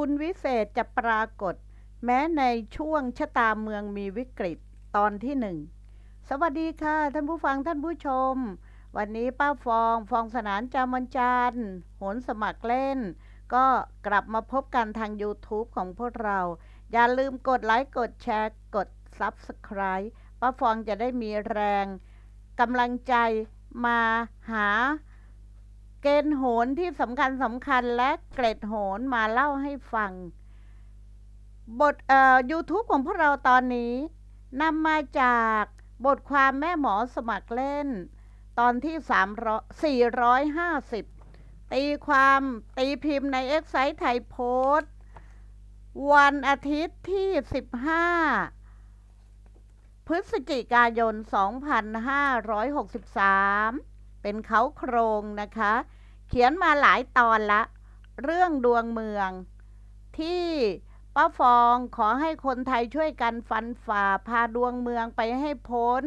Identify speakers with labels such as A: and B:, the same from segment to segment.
A: คุณวิเศษจะปรากฏ แม้ในช่วงชะตาเมืองมีวิกฤตตอนที่หนึ่งสวัสดีค่ะ ท่านผู้ฟังท่านผู้ชม วันนี้ป้าฟองฟองสนานจามันจันโหนสมัครเล่น ก็กลับมาพบกันทาง YouTube ของพวกเรา อย่าลืมกดไลค์กดแชร์กด Subscribe ป้าฟองจะได้มีแรงกำลังใจมาหา เกณฑ์โหนที่สำคัญสำคัญและเกร็ดโหนมาเล่าให้ฟัง บทเอ่อ YouTube ของพวกเราตอนนี้นำมาจากบทความแม่หมอสมัครเล่น ตอนที่300 450 ตีความตีพิมพ์ในเอ็กไซต์ไทยโพสต์วันอาทิตย์ที่ 15 พฤศจิกายน 2563 เป็นเขาโครงนะคะ เขียนมาหลายตอนละ เรื่องดวงเมือง ที่ป้าฟองขอให้คนไทยช่วยกันฟันฝ่าพาดวงเมืองไปให้พ้น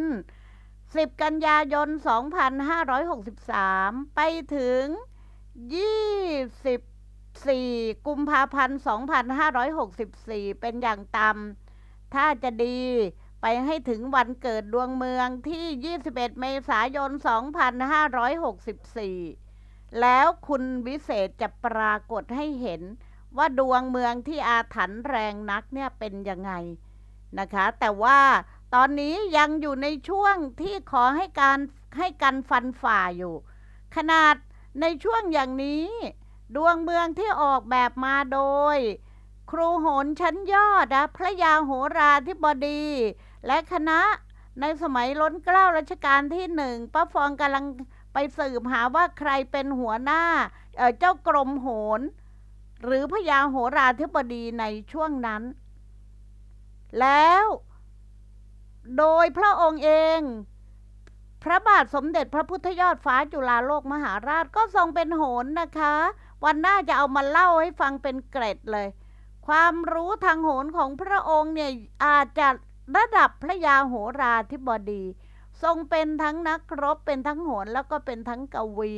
A: 10 กันยายน 2563 ไปถึง 24 กุมภาพันธ์ 2564 เป็นอย่างต่ำถ้าจะดีไปให้ถึงวันเกิดดวงเมืองที่ 21 เมษายน 2564 แล้วคุณวิเศษจะปรากฏให้เห็นว่าดวงเมืองที่อาถรรพ์แรงนักเนี่ยเป็นยังไงนะคะ แต่ว่าตอนนี้ยังอยู่ในช่วงที่ขอให้การให้กันฟันฝ่าอยู่ ขนาดในช่วงอย่างนี้ ดวงเมืองที่ออกแบบมาโดย ครูโหนชั้นยอดนะพระยาโหราธิบดี และคณะในสมัยล้นเกล้ารัชกาลที่หนึ่งป้าฟองกำลัง สืบหาว่าใครเป็นหัวหน้าเเจ้ากรมโหน หรือพระยาโหราธิบดีในช่วงนั้น แล้วโดยพระองค์เอง พระบาทสมเด็จพระพุทธยอดฟ้าจุฬาโลกมหาราชก็ทรงเป็นโหนนะคะ วันหน้าจะเอามาเล่าให้ฟังเป็นเกร็ดเลย ความรู้ทางโหนของพระองค์เนี่ยอาจจะระดับพระยาโหราธิบดี ทรงเป็นทั้งนักรบเป็นทั้งโหนแล้วก็เป็นทั้งกวี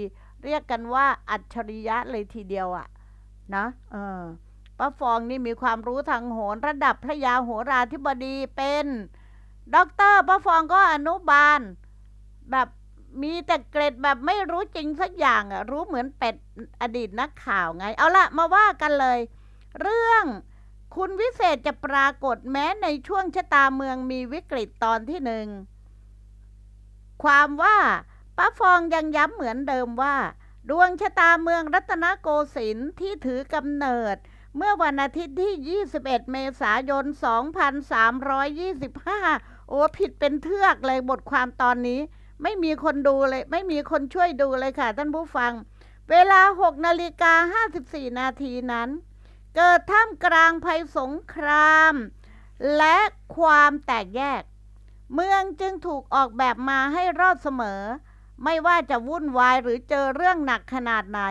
A: เรียกกันว่าอัจฉริยะเลยทีเดียวอะนะเออป้าฟองนี่มีความรู้ทางโหนระดับพระยาโหราธิบดีเป็นด็อกเตอร์ป้าฟองก็อนุบาล แบบมีแต่เกรดแบบไม่รู้จริงสักอย่างอะรู้เหมือนเป็ดอดีตนักข่าวไง เอาละมาว่ากันเลย เรื่องคุณวิเศษจะปรากฏแม้ในช่วงชะตาเมืองมีวิกฤตตอนที่หนึ่ง ความว่าป้าฟองยังย้ำเหมือนเดิมว่า ดวงชะตาเมืองรัตนโกสินทร์ที่ถือกำเนิด เมื่อวันอาทิตย์ที่ 21 เมษายน 2325 โอ้ผิดเป็นเทือกเลยบทความตอนนี้ ไม่มีคนดูเลย ไม่มีคนช่วยดูเลยค่ะท่านผู้ฟัง เวลา 6 นาฬิกา 54 นาทีนั้น เกิดท่ามกลางภัยสงคราม และความแตกแยก เมืองจึงถูกออกแบบมาให้รอดเสมอ ไม่ว่าจะวุ่นวายหรือเจอเรื่องหนักขนาดไหน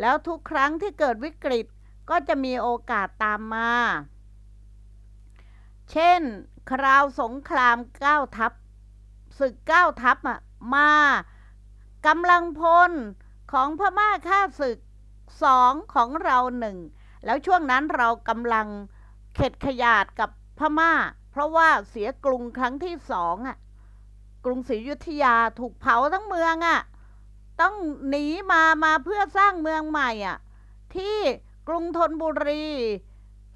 A: แล้วทุกครั้งที่เกิดวิกฤตก็จะมีโอกาสตามมา เช่น คราวสงครามเก้าทัพศึกเก้าทัพอะมากำลังพลของพม่าฆ่าศึกสองของเราหนึ่งแล้วช่วงนั้นเรากำลังเข็ดขยาดกับพม่า เพราะว่าเสียกรุงครั้งที่สองอะกรุงศรีอยุธยาถูกเผาทั้งเมืองอะต้องหนีมามาเพื่อสร้างเมืองใหม่อะที่กรุงธนบุรี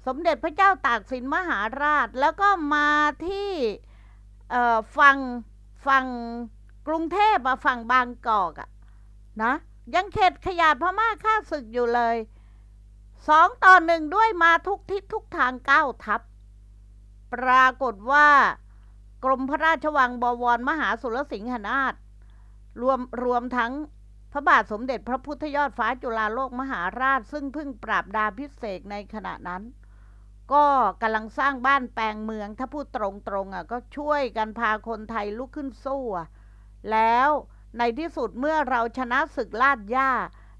A: สมเด็จพระเจ้าตากสินมหาราช แล้วก็มาที่ฝั่งฝั่งกรุงเทพอะฝั่งบางกอกอะนะยังเข็ดขยาดพม่าฆ่าศึกอยู่เลยสองต่อหนึ่งด้วยมาทุกทิศทุกทางเก้าทัพ ปรากฏว่ากรมพระราชวังบวรมหาสุรสิงหนาถรวมรวมทั้งพระบาทสมเด็จพระพุทธยอดฟ้าจุฬาโลกมหาราช ซึ่งเพิ่งปราบดาพิเศษในขณะนั้น ก็กำลังสร้างบ้านแปลงเมือง ถ้าพูดตรงๆอะก็ช่วยกันพาคนไทยลุกขึ้นสู้อะแล้วในที่สุดเมื่อเราชนะศึกลาดย่า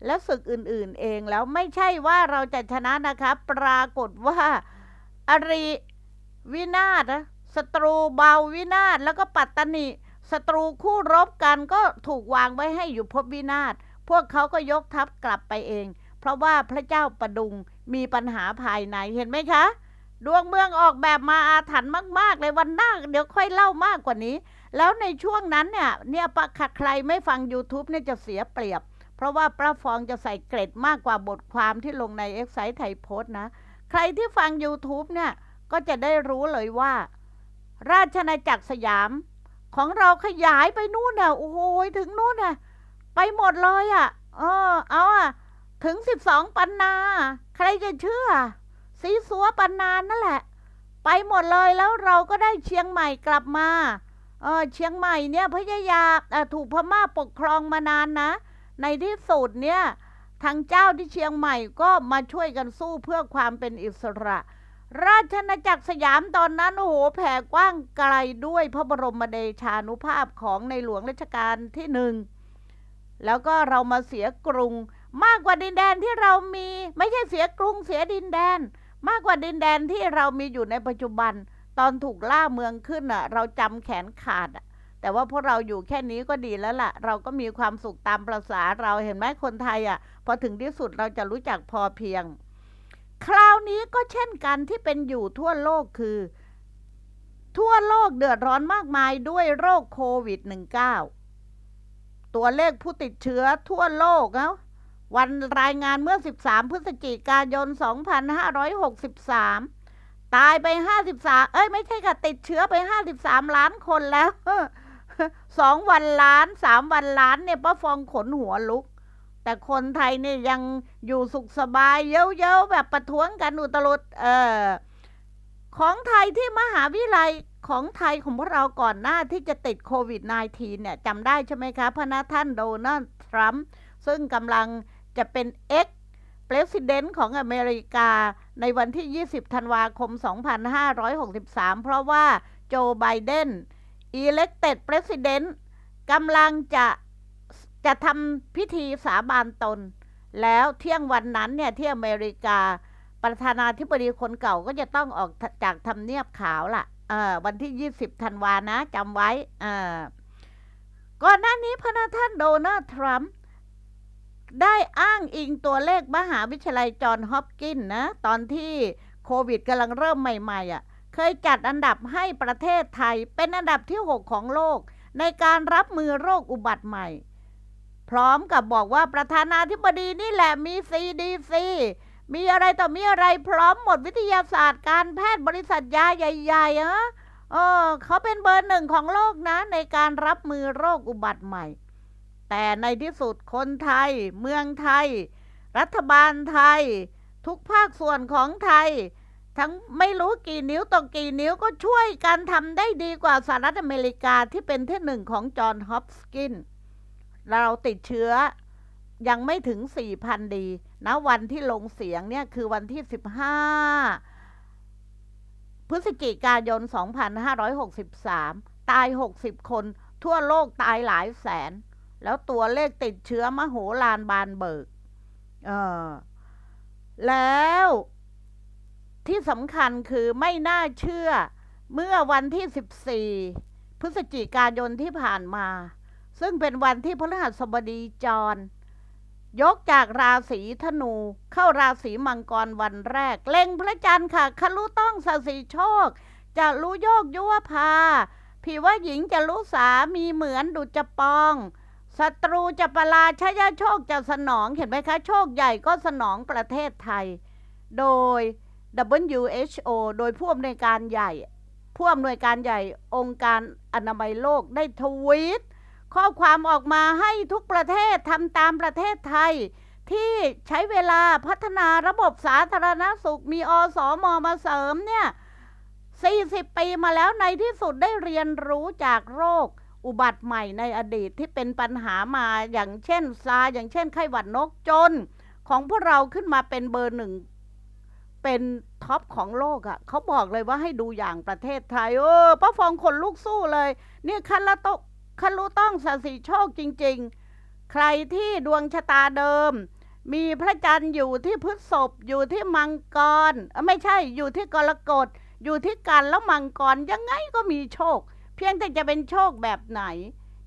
A: และศึกอื่นๆเองแล้วไม่ใช่ว่าเราจะชนะนะครับปรากฏว่าอริ วินาศนะศัตรูเบาวินาศแล้วก็ปัตตนิศัตรูคู่รบกันก็ถูกวางไว้ให้อยู่พบวินาศพวกเขาก็ยกทัพกลับไปเอง เพราะว่าพระเจ้าประดุงมีปัญหาภายในเห็นไหมคะ ดวงเมืองออกแบบมาอาถรรพ์มาก ๆ เลยวันหน้าเดี๋ยวค่อยเล่ามากกว่านี้ แล้วในช่วงนั้นเนี่ยเนี่ยปะขัดใครไม่ฟัง YouTube เนี่ยจะเสียเปรียบ เพราะว่าปลาฟองจะใส่เกร็ดมากกว่าบทความที่ลงในเอ็กไซต์ไทยโพสต์นะ ใครที่ฟัง YouTube เนี่ย ก็จะได้รู้เลยว่า ราชนาจักรสยาม ของเราขยายไปนู่นน่ะโอ้โหถึงนู่นน่ะ ไปหมดเลยอะ เออ เอาอะ ถึงสิบสองปันนา ใครจะเชื่อสีสัวปันนานนั่นแหละ ไปหมดเลยแล้วเราก็ได้เชียงใหม่กลับมาเออเชียงใหม่เนี่ยพยายามถูกพม่าปกครองมานานนะ ในที่สุดเนี่ยทางเจ้าที่เชียงใหม่ก็มาช่วยกันสู้เพื่อความเป็นอิสระ ราชนาจักรสยามตอนนั้นโอ้โหแผ่กว้างไกลด้วยพระบรมเดชานุภาพของในหลวงรัชกาลที่หนึ่งแล้วก็เรามาเสียกรุง มากกว่าดินแดนที่เรามี ไม่ใช่เสียกรุงเสียดินแดน มากกว่าดินแดนที่เรามีอยู่ในปัจจุบัน ตอนถูกล่าเมืองขึ้นอะ เราจำแขนขาดอะแต่ว่าพวกเราอยู่แค่นี้ก็ดีแล้วล่ะ เราก็มีความสุขตามประษาเราเห็นไหมคนไทยอะพอถึงที่สุดเราจะรู้จักพอเพียง คราวนี้ก็เช่นกันที่เป็นอยู่ทั่วโลกคือ ทั่วโลกเดือดร้อนมากมายด้วยโรคโควิด -19 ตัวเลขผู้ติดเชื้อทั่วโลกเนาะวันรายงานเมื่อ 13 พฤศจิกายน 2563 ตายไป 53 เอ้ย ไม่ใช่ค่ะ ติดเชื้อไป 53 ล้านคนแล้วสองวันล้านสามวันล้านเนี่ยป้าฟองขนหัวลุก แต่คนไทยเนี่ยยังอยู่สุขสบายเย้าๆแบบประท้วงกันอุตลุดเออของไทยที่มหาวิทยาลัยของไทยของพวกเราก่อนหน้าที่จะติดโควิด -19 เนี่ยจำได้ใช่ไหมคะพระนะท่านโดนัลด์ทรัมป์ซึ่งกำลังจะเป็น ex president ของอเมริกาในวันที่ 20 ธันวาคม 2563 เพราะว่าโจไบเดน elected president กำลังจะ จะทำพิธีสาบานตน แล้วเที่ยงวันนั้นเนี่ยที่อเมริกาประธานาธิบดีคนเก่าก็จะต้องออกจากทำเนียบขาวล่ะวันที่ 20ธันวานะจำไว้ก่อนหน้านี้พระนท่านโดนัลด์ทรัมป์ได้อ้างอิงตัวเลขมหาวิทยาลัยจอห์นฮอปกินส์นะ ตอนที่โควิดกำลังเริ่มใหม่ๆอะ เคยจัดอันดับให้ประเทศไทยเป็นอันดับที่ 6 ของโลก ในการรับมือโรคอุบัติใหม่ พร้อมกับบอกว่าประธานาธิบดีนี่แหละมี CDC มีอะไรต่อมีอะไรพร้อมหมดวิทยาศาสตร์การแพทย์บริษัทยาใหญ่ๆอะเออเขาเป็นเบอร์หนึ่งของโลกนะ ในการรับมือโรคอุบัติใหม่ แต่ในที่สุดคนไทย เมืองไทย รัฐบาลไทย ทุกภาคส่วนของไทย ทั้งไม่รู้กี่นิ้วต่อกี่นิ้วก็ช่วยกันทำได้ดีกว่าสหรัฐอเมริกาที่เป็นที่หนึ่งของจอห์นฮอปกินส์ เราติดเชื้อยังไม่ถึง 4,000 ดี นะ วันที่ลงเสียงเนี่ย คือวันที่ 15 พฤศจิกายน 2563 ตาย 60 คน ทั่วโลกตายหลายแสน แล้วตัวเลขติดเชื้อมโหฬารบานเบิก เออ แล้วที่สำคัญคือไม่น่าเชื่อ เมื่อวันที่ 14 พฤศจิกายนที่ผ่านมา ซึ่งเป็นวันที่พฤหัสบดีจร ยกจากราศีธนูเข้าราศีมังกรวันแรก เล็งพระจันทร์ค่ะคลุต้องสสีโชค จะรู้โยกยุวภาผีว่าหญิงจะรู้สามีเหมือนดุจปองศัตรูจะประลาชยโชคจะสนองเห็นไหมคะ โชคใหญ่ก็สนองประเทศไทย โดย WHO โดยผู้อำนวยการใหญ่ ผู้อำนวยการใหญ่องค์การอนามัยโลกได้ทวีต ข้อความออกมาให้ทุกประเทศทำตามประเทศไทย ที่ใช้เวลาพัฒนาระบบสาธารณสุขมีอสมมาเสริมเนี่ย40 ปีมาแล้วในที่สุดได้เรียนรู้จากโรคอุบัติใหม่ในอดีตที่เป็นปัญหามาอย่างเช่นซาอย่างเช่นไข้หวัดนกจน ของพวกเราขึ้นมาเป็นเบอร์หนึ่ง เป็นท็อปของโลกอะ่ะเขาบอกเลยว่าให้ดูอย่างประเทศไทย เออป้าฟองคนลุกสู้เลย เนี่ยคันละโต คันรู้ต้องสสีโชคจริง ๆ ใครที่ดวงชะตาเดิม มีพระจันทร์อยู่ที่พฤษภอยู่ที่มังกรไม่ใช่อยู่ที่กรกฎอยู่ที่กันแล้วมังกรยังไงก็มีโชค เพียงแต่จะเป็นโชคแบบไหน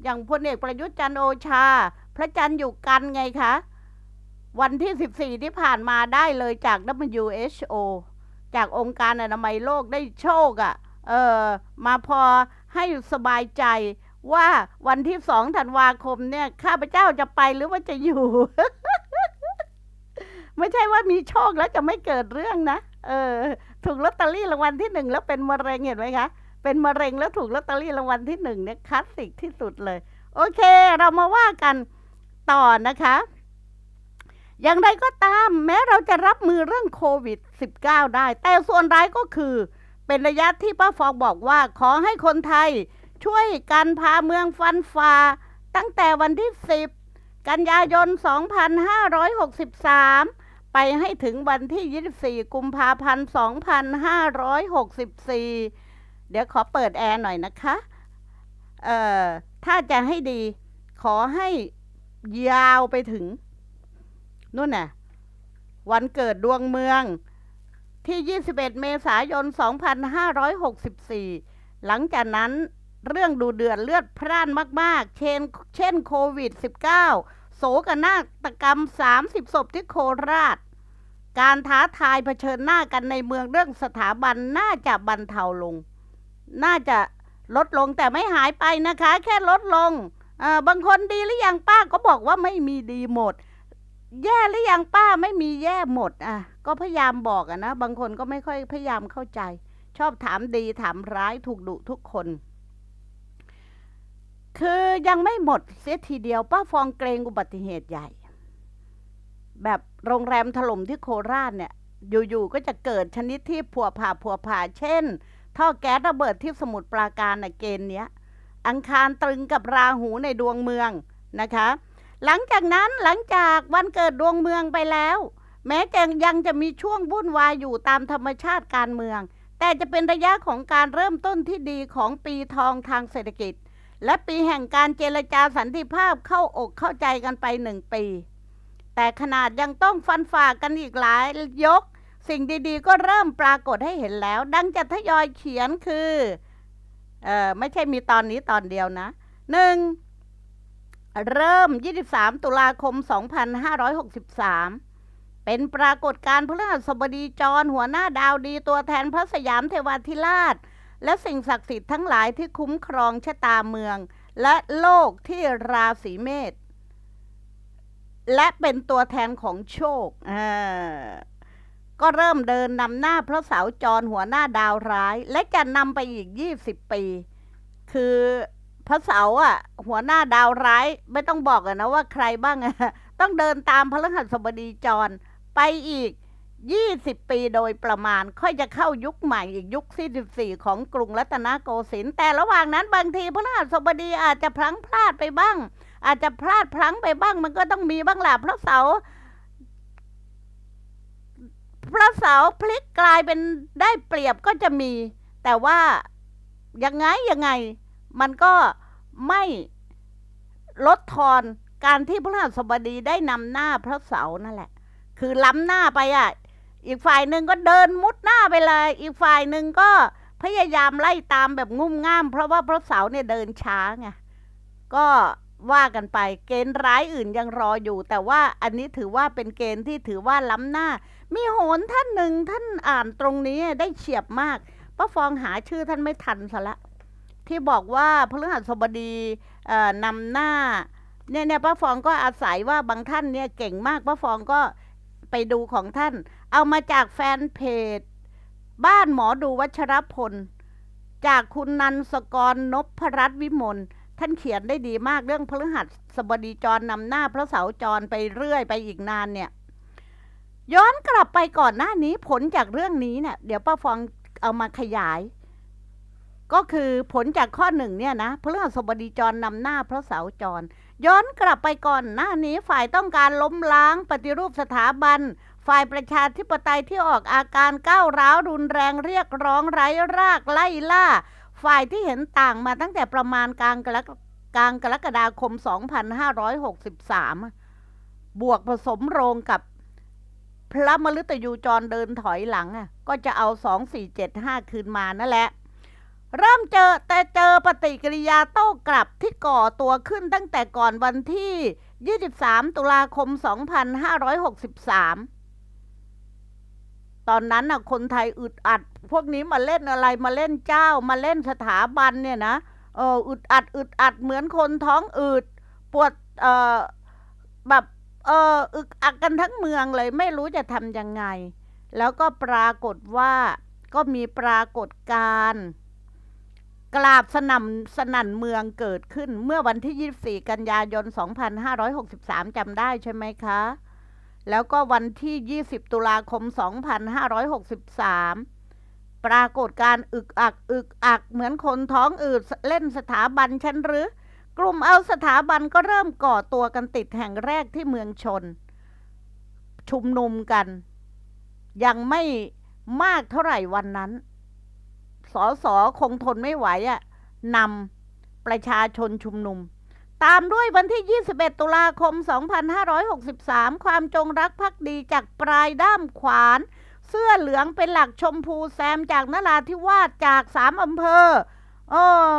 A: อย่างพลเอกประยุทธ์จันโอชา พระจันทร์อยู่กันไงคะ วันที่ 14 ที่ผ่านมาได้เลยจาก WHO จากองค์การอนามัยโลกได้โชคอะ่ะเออมาพอให้สบายใจ ว่าวันที่สองธันวาคมเนี่ย ข้าพเจ้าจะไปหรือว่าจะอยู่ ไม่ใช่ว่ามีโชคแล้วจะไม่เกิดเรื่องนะเออ ถูกลอตเตอรี่รางวัลที่หนึ่งแล้วเป็นมะเร็งเห็นไหมคะเป็นมะเร็งแล้วถูกลอตเตอรี่รางวัลที่หนึ่งเนี่ยคลาสสิกที่สุดเลย โอเค เรามาว่ากันต่อนะคะ อย่างไรก็ตามแม้เราจะรับมือเรื่องโควิด -19 ได้ แต่ส่วนร้ายก็คือ เป็นระยะที่ป้าฟองบอกว่า ขอให้คนไทย ช่วยกันพาเมืองฟันฝ่าตั้งแต่วันที่ 10 กันยายน 2563 ไปให้ถึงวันที่ 24 กุมภาพันธ์ 2564 เดี๋ยวขอเปิดแอร์หน่อยนะคะเอ่อถ้าจะให้ดีขอให้ยาวไปถึงนู่นน่ะวันเกิดดวงเมืองที่ 21 เมษายน 2564 หลังจากนั้น เรื่องดูเดือดเลือดพร่านมาก ๆ เช่นเช่นโควิด -19 โศกนาฏกรรม 30 ศพที่โคราช การท้าทายเผชิญหน้ากันในเมืองเรื่องสถาบันน่าจะบรรเทาลง น่าจะลดลงแต่ไม่หายไปนะคะ แค่ลดลง บางคนดีหรือยังป้าก็บอกว่าไม่มีดีหมด แย่หรือยังป้าไม่มีแย่หมดอะก็พยายามบอกอะนะ บางคนก็ไม่ค่อยพยายามเข้าใจ ชอบถามดีถามร้ายถูกดุทุกคน คือยังไม่หมดเสียทีเดียวป้าฟองเกรงอุบัติเหตุใหญ่ แบบโรงแรมถล่มที่โคราชเนี่ย อยู่ๆก็จะเกิดชนิดที่ผัวผ่าผัวผ่าเช่น ท่อแก๊สระเบิดที่สมุทรปราการนะเกณฑ์เนี้ย อังคารตรึงกับราหูในดวงเมืองนะคะ หลังจากนั้นหลังจากวันเกิดดวงเมืองไปแล้ว แม้จะยังจะมีช่วงวุ่นวายอยู่ตามธรรมชาติการเมือง แต่จะเป็นระยะของการเริ่มต้นที่ดีของปีทองทางเศรษฐกิจ และปีแห่งการเจรจาสันติภาพเข้าอกเข้าใจกันไปหนึ่งปี แต่ขนาดยังต้องฟันฝ่ากันอีกหลายยก สิ่งดีๆ ก็เริ่มปรากฏให้เห็นแล้ว ดังจะทยอยเขียนคือเอ่อไม่ใช่มีตอนนี้ตอนเดียวนะหนึ่งเริ่ม 23 ตุลาคม 2563 เป็นปรากฏการณ์พฤหัสบดีจรหัวหน้าดาวดีตัวแทนพระสยามเทวาธิราช และสิ่งศักดิ์สิทธิ์ทั้งหลายที่คุ้มครองชะตาเมือง และโลกที่ราศีเมษและเป็นตัวแทนของโชคก็เริ่มเดินนำหน้าพระเสาจรหัวหน้าดาวร้าย และจะนำไปอีก 20 ปี คือพระเสาอะ หัวหน้าดาวร้าย ไม่ต้องบอกอะนะว่าใครบ้างอะต้องเดินตามพระฤหัสบดีจรไปอีก 20 ปีโดยประมาณ ค่อยจะเข้ายุคใหม่อีกยุคที่14ของกรุงรัตนโกสินทร์แต่ระหว่างนั้นบางทีพระฤหัสบดีอาจจะพลั้งพลาดไปบ้าง อาจจะพลาดพลั้งไปบ้าง มันก็ต้องมีบ้างแหละเพราะเสาพระเสาพลิกกลายเป็นได้เปรียบก็จะมี แต่ว่ายังไงยังไง มันก็ไม่ลดทอนการที่พระหัสบดีได้นำหน้าพระเสานั่นแหละ คือล้ำหน้าไปอะ อีกฝ่ายหนึ่งก็เดินมุดหน้าไปเลย อีกฝ่ายหนึ่งก็พยายามไล่ตามแบบงุ่มง่าม เพราะว่าพระเสาเนี่ยเดินช้าไงก็ว่ากันไปเกณฑ์ร้ายอื่นยังรออยู่ แต่ว่าอันนี้ถือว่าเป็นเกณฑ์ที่ถือว่าล้ำหน้า มีโหนท่านหนึ่งท่านอ่านตรงนี้ได้เฉียบมากป้าฟองหาชื่อท่านไม่ทันซะละ ที่บอกว่าพฤหัสบดีนำหน้าเนี่ยเนี่ยป้าฟองก็อาศัยว่าบางท่านเนี่ยเก่งมากป้าฟองก็ไปดูของท่าน เอามาจากแฟนเพจ บ้านหมอดูวัชรพล จากคุณนันสกรนพรัตน์วิมลท่านเขียนได้ดีมากเรื่องพฤหัสบดีจรนำหน้าพระเสาจรไปเรื่อยไปอีกนานเนี่ย ย้อนกลับไปก่อนหน้านี้ผลจากเรื่องนี้เนี่ย เดี๋ยวป้าฟองเอามาขยาย ก็คือผลจากข้อหนึ่งเนี่ยนะพฤหัสบดีจรนำหน้าพระเสาจร ย้อนกลับไปก่อนหน้านี้ฝ่ายต้องการล้มล้างปฏิรูปสถาบัน ฝ่ายประชาธิปไตยที่ออกอาการก้าวร้าวรุนแรงเรียกร้องไร้รากไล่ล่า ฝ่ายที่เห็นต่างมาตั้งแต่ประมาณกลางกรกกลางกรกฎาคม 2563 บวกผสมโรงกับพระมฤตยูจรเดินถอยหลังอะก็จะเอา 2475 คืนมานั่นแหละ เริ่มเจอแต่เจอปฏิกิริยาโต้กลับที่ก่อตัวขึ้นตั้งแต่ก่อนวันที่ 23 ตุลาคม 2563 ตอนนั้นน่ะคนไทยอึดอัด พวกนี้มาเล่นอะไรมาเล่นเจ้ามาเล่นสถาบันเนี่ยนะเอออึดอัดอึดอัดเหมือนคนท้องอืดปวดเออแบบเอออึกอักกันทั้งเมืองเลยไม่รู้จะทำยังไง แล้วก็ปรากฏว่าก็มีปรากฏการกราบสนั่นสนั่นเมืองเกิดขึ้นเมื่อวันที่ 24 กันยายน 2563จำได้ใช่ไหมคะ แล้วก็วันที่ 20 ตุลาคม 2563 ปรากฏการอึกอักอึกอัก เหมือนคนท้องอืดเล่นสถาบันฉันหรือ กลุ่มเอาสถาบันก็เริ่มก่อตัวกันติดแห่งแรกที่เมืองชน ชุมนุมกัน ยังไม่มากเท่าไหร่วันนั้นสอสอคงทนไม่ไหวอะนำประชาชนชุมนุม ตามด้วยวันที่ 21 ตุลาคม 2563 ความจงรักภักดีจากปลายด้ามขวาน เสื้อเหลืองเป็นหลักชมพูแซมจากนราธิวาสจากสามอำเภอเออ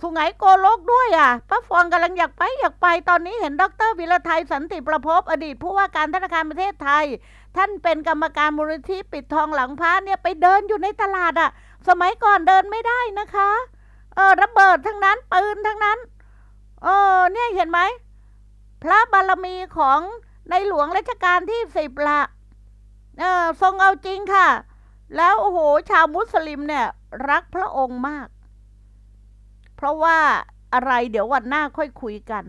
A: สุไหงโกลกด้วยอะป้าฟองกำลังอยากไปอยากไปตอนนี้เห็นดรวิรไทยสันติประพบอดีตผู้ว่าการธนาคารประเทศไทย ท่านเป็นกรรมการมูลนิธิปิดทองหลังพระเนี่ยไปเดินอยู่ในตลาดอะ สมัยก่อนเดินไม่ได้นะคะ เออระเบิดทั้งนั้นปืนทั้งนั้น เออเนี่ยเห็นไหม พระบารมีของในหลวงรัชกาลที่สิบละเออทรงเอาจริงค่ะ แล้วโอ้โหชาวมุสลิมเนี่ย รักพระองค์มาก เพราะว่าอะไรเดี๋ยววันหน้าค่อยคุยกัน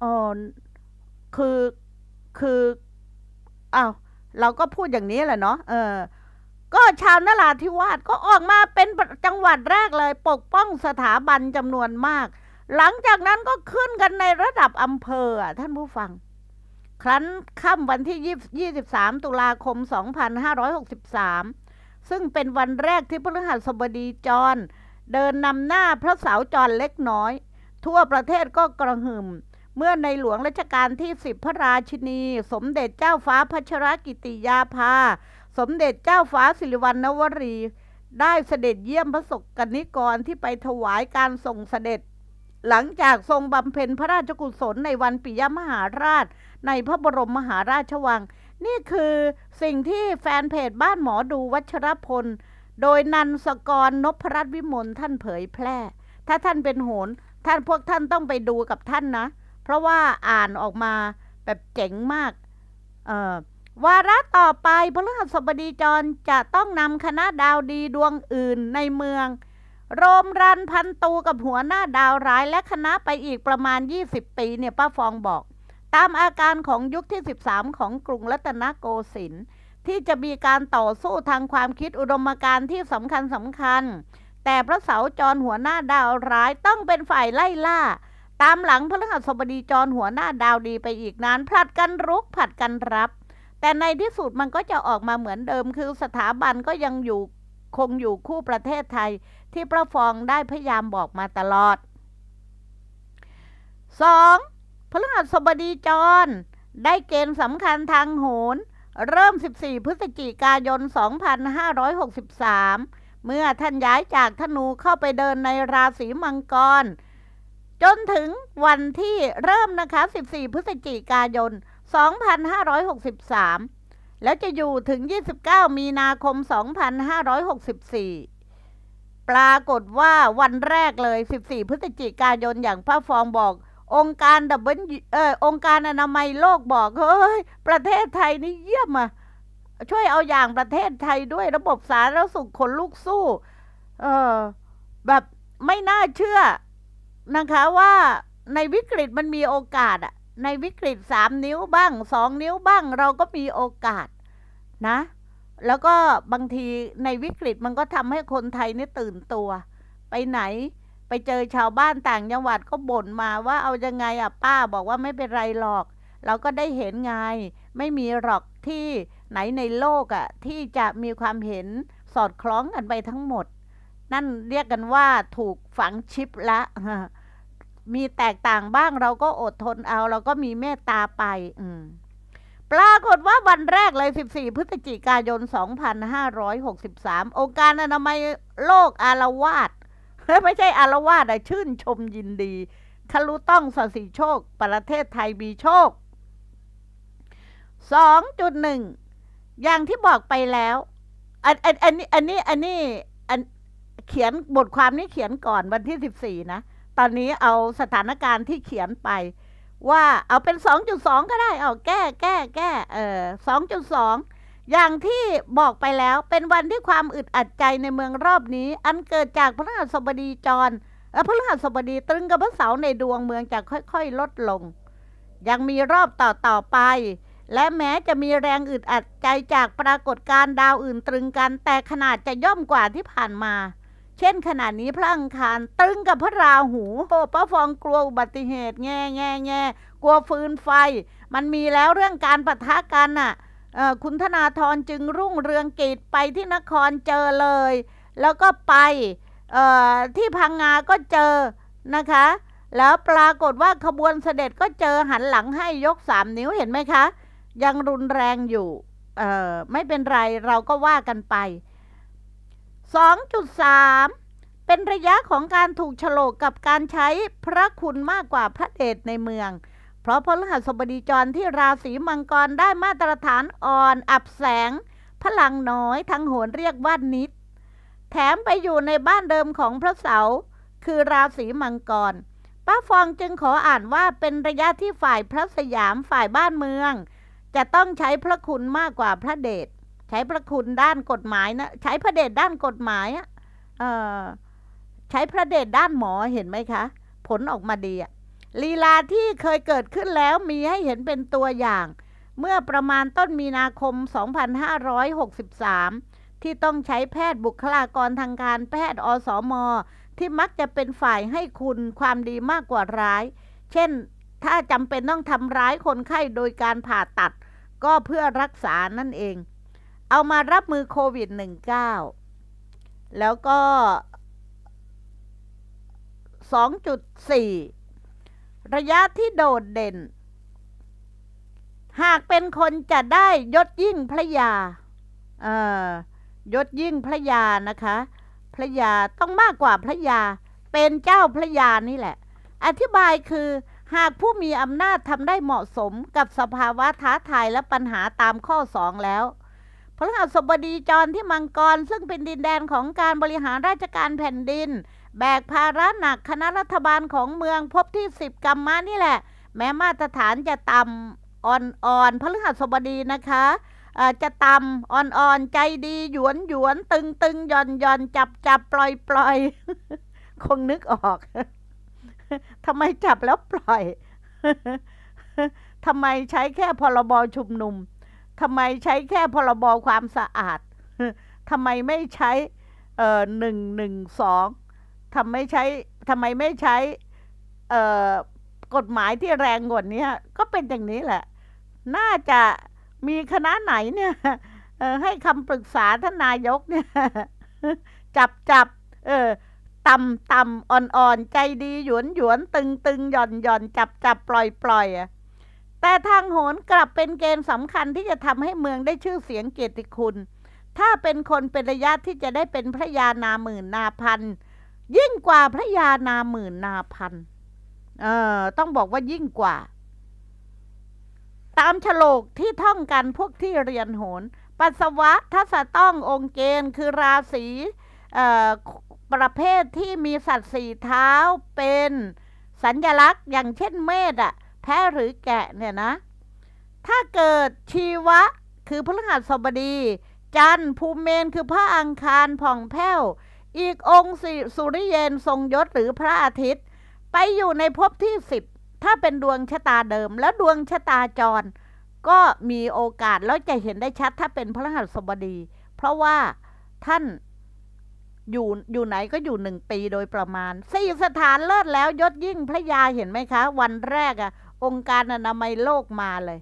A: เออคือคืออ้าวเราก็พูดอย่างนี้แหละเนาะเออ ก็ชาวนราธิวาสก็ออกมาเป็นจังหวัดแรกเลย ปกป้องสถาบันจำนวนมาก หลังจากนั้นก็ขึ้นกันในระดับอำเภอท่านผู้ฟัง ครั้นค่ำวันที่ 23 ตุลาคม 2563 ซึ่งเป็นวันแรกที่พฤหัสบดีจร เดินนำหน้าพระเสาจรเล็กน้อย ทั่วประเทศก็กระหึ่ม เมื่อในหลวงรัชกาลที่ 10 พระราชินี สมเด็จเจ้าฟ้าพัชรกิติยาภา สมเด็จเจ้าฟ้าสิริวัณณวรี ได้เสด็จเยี่ยมพระศกนิกรที่ไปถวายการส่งเสด็จ หลังจากทรงบำเพ็ญพระราชกุศลในวันปิยมหาราช ในพระบรมมหาราชวัง นี่คือสิ่งที่แฟนเพจบ้านหมอดูวัชรพล โดยนันสกรนพรัตน์วิมลท่านเผยแพร่ ถ้าท่านเป็นโหนท่านพวกท่านต้องไปดูกับท่านนะ เพราะว่าอ่านออกมาแบบเจ๋งมากเอ่อวาระต่อไปพฤหัสบดีจรจะต้องนำคณะดาวดีดวงอื่นในเมือง โรมรันพันตูกับหัวหน้าดาวร้ายและคณะไปอีกประมาณ 20 ปีเนี่ยป้าฟองบอก ตามอาการของยุคที่ 13 ของกรุงรัตนโกสินทร์ที่จะมีการต่อสู้ทางความคิดอุดมการณ์ที่สำคัญสำคัญ แต่พระเสาจรหัวหน้าดาวร้ายต้องเป็นฝ่ายไล่ล่า ตามหลังพฤหัสบดีจรหัวหน้าดาวดีไปอีกนานผลัดกันรุกผลัดกันรับ แต่ในที่สุดมันก็จะออกมาเหมือนเดิมคือสถาบันก็ยังอยู่คงอยู่คู่ประเทศไทย ที่พระฟองได้พยายามบอกมาตลอด 2. พฤหัสบดีจร ได้เกณฑ์สำคัญทางโหน เริ่ม 14 พฤศจิกายน 2563 เมื่อท่านย้ายจากธนูเข้าไปเดินในราศีมังกร จนถึงวันที่เริ่มนะคะ 14 พฤศจิกายน 2563 แล้วจะอยู่ถึง 29 มีนาคม 2564 ปรากฏว่าวันแรกเลย 14 พฤศจิกายนอย่างพระฟองบอก องค์การดับเบิลเออองค์การอนามัยโลกบอกเฮ้ยประเทศไทยนี่เยี่ยมอะช่วยเอาอย่างประเทศไทยด้วยระบบสาธารณสุขคนลูกสู้ เออแบบไม่น่าเชื่อนะคะว่าในวิกฤตมันมีโอกาสอะในวิกฤตสามนิ้วบ้างสองนิ้วบ้าง เราก็มีโอกาสนะ แล้วก็บางทีในวิกฤตมันก็ทำให้คนไทยนี่ตื่นตัว ไปไหนไปเจอชาวบ้านต่างจังหวัดก็บ่นมาว่าเอายังไงอะป้าบอกว่าไม่เป็นไรหรอก เราก็ได้เห็นไง ไม่มีหรอกที่ไหนในโลกอะที่จะมีความเห็นสอดคล้องกันไปทั้งหมด นั่นเรียกกันว่าถูกฝังชิปละ มีแตกต่างบ้างเราก็อดทนเอา เราก็มีเมตตาไป อืม ปรากฏว่าวันแรกเลย 14 พฤศจิกายน 2563 องค์การอนามัยโลกอารวาสไม่ใช่อารวาสอะชื่นชมยินดีคารุต้องสสีโชค ประเทศไทยมีโชค 2.1 อย่างที่บอกไปแล้ว อันอันอันนี้อันนี้อันนี้อันเขียนบทความนี้เขียนก่อนวันที่ 14 นะ ตอนนี้เอาสถานการณ์ที่เขียนไป ว่าเอาเป็น 2.2 ก็ได้เอาแก้แก้แก้เออ2.2 อย่างที่บอกไปแล้วเป็นวันที่ความอึดอัดใจในเมืองรอบนี้ อันเกิดจากพระหัสบดีจรเออพระหัสบดีตรึงกับพระเสาร์ในดวงเมืองจะค่อยๆ ลดลง ยังมีรอบต่อต่อๆไป และแม้จะมีแรงอึดอัดใจจากปรากฏการณ์ดาวอื่นตรึงกัน แต่ขนาดจะย่อมกว่าที่ผ่านมา เช่นขนาดนี้พระอังคารตึงกับพระราหูโอ้ป้าฟองกลัวอุบัติเหตุแง่แง่แง่กลัวฟืนไฟ มันมีแล้วเรื่องการปะทะกันน่ะคุณธนาธรจึงรุ่งเรืองกิจไปที่นครเจอเลย แล้วก็ไปที่พังงาก็เจอนะคะ แล้วปรากฏว่าขบวนเสด็จก็เจอหันหลังให้ยกสามนิ้วเห็นไหมคะ ยังรุนแรงอยู่เอ่ไม่เป็นไรเราก็ว่ากันไป 2.3 เป็นระยะของการถูกโฉลกกับการใช้พระคุณมากกว่าพระเดชในเมือง เพราะพฤหัสบดีจรที่ราศีมังกรได้มาตรฐานอ่อนอับแสง พลังน้อยทั้งโหนเรียกว่านิด แถมไปอยู่ในบ้านเดิมของพระเสาคือราศีมังกร ป้าฟองจึงขออ่านว่าเป็นระยะที่ฝ่ายพระสยามฝ่ายบ้านเมือง จะต้องใช้พระคุณมากกว่าพระเดช ใช้พระคุณด้านกฎหมายนะใช้พระเดชด้านกฎหมายอะใช้พระเดชด้านหมอเห็นไหมคะ ผลออกมาดีอะลีลาที่เคยเกิดขึ้นแล้วมีให้เห็นเป็นตัวอย่าง เมื่อประมาณต้นมีนาคม 2563 ที่ต้องใช้แพทย์บุคลากรทางการแพทย์อสมที่มักจะเป็นฝ่ายให้คุณความดีมากกว่าร้าย เช่น ถ้าจำเป็นต้องทำร้ายคนไข้โดยการผ่าตัด ก็เพื่อรักษานั่นเอง เอามารับมือโควิด -19 แล้วก็ 2.4 ระยะที่โดดเด่น หากเป็นคนจะได้ยศยิ่งพระยาเอ่อยศยิ่งพระยานะคะ พระยาต้องมากกว่าพระยา เป็นเจ้าพระยานี่แหละ อธิบายคือหากผู้มีอำนาจทำได้เหมาะสมกับสภาวะท้าทายและปัญหาตามข้อสองแล้ว พระหัสบดีจรที่มังกรซึ่งเป็นดินแดนของการบริหารราชการแผ่นดิน แบกภาระหนักคณะรัฐบาลของเมืองพบที่สิบกรรมะนี่แหละ แม้มาตรฐานจะต่ำอ่อนๆพระฤหัสบดีนะคะจะต่ำอ่อนๆใจดีหยวนหยวนตึงตึงหย่อนหย่อนจับจับปล่อยปล่อยคงนึกออกทำไมจับแล้วปล่อยทำไมใช้แค่พรบชุมนุม ทำไมใช้แค่พรบความสะอาดทำไมไม่ใช้เอ่อหนึ่งหนึ่งสองทำไม่ใช้ทำไมไม่ใช้เอ่อกฎหมายที่แรงกว่านี้ก็เป็นอย่างนี้แหละ น่าจะมีคณะไหนเนี่ยเออให้คำปรึกษาท่านนายกเนี่ย จับจับเออต่ำต่ำอ่อนอ่อนใจดี หยวนหยวนตึงตึงหย่อนหย่อนจับจับปล่อยปล่อยอะ แต่ทางโหนกลับเป็นเกณฑ์สำคัญที่จะทำให้เมืองได้ชื่อเสียงเกียรติคุณ ถ้าเป็นคนเป็นระยะที่จะได้เป็นพระยานาหมื่นนาพัน ยิ่งกว่าพระยานาหมื่นนาพัน เออต้องบอกว่ายิ่งกว่า ตามฉลกที่ท่องกันพวกที่เรียนโหน ปัสสาวะทัศต้ององค์เกณฑ์คือราศีประเภทที่มีสัตว์สี่เท้าเป็นสัญญลักษณ์อย่างเช่นเมษอะ แพะหรือแกะเนี่ยนะ ถ้าเกิดชีวะคือพฤหัสบดี จันทร์ภูมิเมนคือพระอังคารผ่องแผ้ว อีกองค์สิสุริเยนทรงยศหรือพระอาทิตย์ ไปอยู่ในภพที่สิบถ้าเป็นดวงชะตาเดิม แล้วดวงชะตาจร ก็มีโอกาสแล้วจะเห็นได้ชัดถ้าเป็นพระหัสบดี เพราะว่าท่านอยู่อยู่ไหนก็อยู่หนึ่งปีโดยประมาณสี่สถานเลิศแล้วยศยิ่งพระยาเห็นไหมคะ วันแรกอะ องค์การอนามัยโลกมาเลย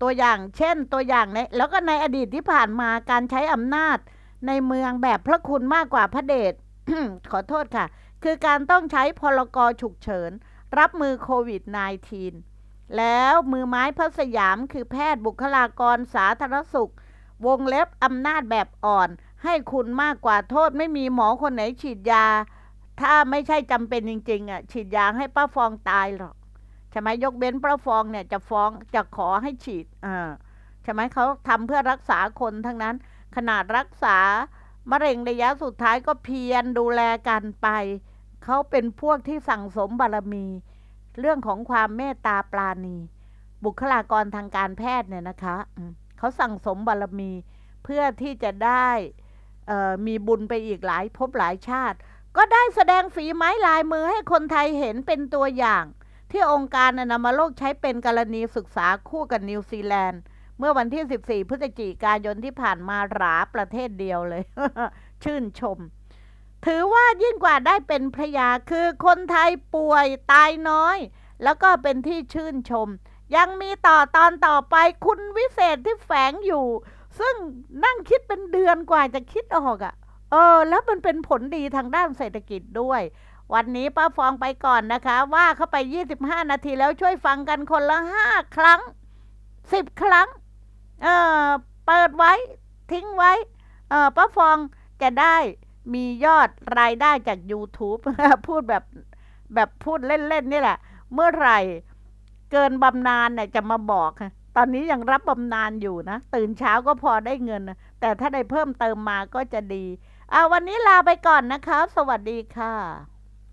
A: ตัวอย่างเช่นตัวอย่างในแล้วก็ในอดีตที่ผ่านมาการใช้อำนาจในเมืองแบบพระคุณมากกว่าพระเดชขอโทษค่ะ คือการต้องใช้พลกรฉุกเฉิน รับมือโควิด -19 แล้วมือไม้พระสยามคือแพทย์บุคลากรสาธารณสุข วงเล็บอำนาจแบบอ่อน ให้คุณมากกว่าโทษไม่มีหมอคนไหนฉีดยา ถ้าไม่ใช่จำเป็นจริง ๆ อะ ฉีดยาให้ป้าฟองตายหรอก ช่ไหมยกเว้นป้าฟองเนี่ยจะฟ้องจะขอให้ฉีดอ่าใช่ไหมเขาทำเพื่อรักษาคนทั้งนั้น ขนาดรักษามะเร็งระยะสุดท้ายก็เพียรดูแลกันไป เขาเป็นพวกที่สั่งสมบารมี เรื่องของความเมตตาปราณี บุคลากรทางการแพทย์เนี่ยนะคะเขาสั่งสมบารมี เพื่อที่จะได้มีบุญไปอีกหลายภพหลายชาติ ก็ได้แสดงฝีไม้ลายมือให้คนไทยเห็นเป็นตัวอย่าง ที่องค์การอนามัยโลกใช้เป็นกรณีศึกษาคู่กับนิวซีแลนด์ เมื่อวันที่ 14 พฤศจิกายนที่ผ่านมาหราประเทศเดียวเลย ชื่นชม ถือว่ายิ่งกว่าได้เป็นพระยาคือคนไทยป่วยตายน้อย แล้วก็เป็นที่ชื่นชม ยังมีต่อตอนต่อไปคุณวิเศษที่แฝงอยู่ ซึ่งนั่งคิดเป็นเดือนกว่าจะคิดออกอะ่ะเออแล้วมันเป็นผลดีทางด้านเศรษฐกิจด้วย วันนี้ป้าฟองไปก่อนนะคะ ว่าเข้าไป 25 นาทีแล้วช่วยฟังกันคนละ 5 ครั้ง 10 ครั้ง เออเปิดไว้ทิ้งไว้ เออป้าฟองจะได้มียอดรายได้จาก YouTube พูดแบบแบบพูดเล่น ๆ นี่แหละ เมื่อไหร่เกินบำนาญเนี่ยจะมาบอกค่ะตอนนี้ยังรับบำนาญอยู่นะ ตื่นเช้าก็พอได้เงิน แต่ถ้าได้เพิ่มเติมมาก็จะดีอ่าวันนี้ลาไปก่อนนะคะ สวัสดีค่ะ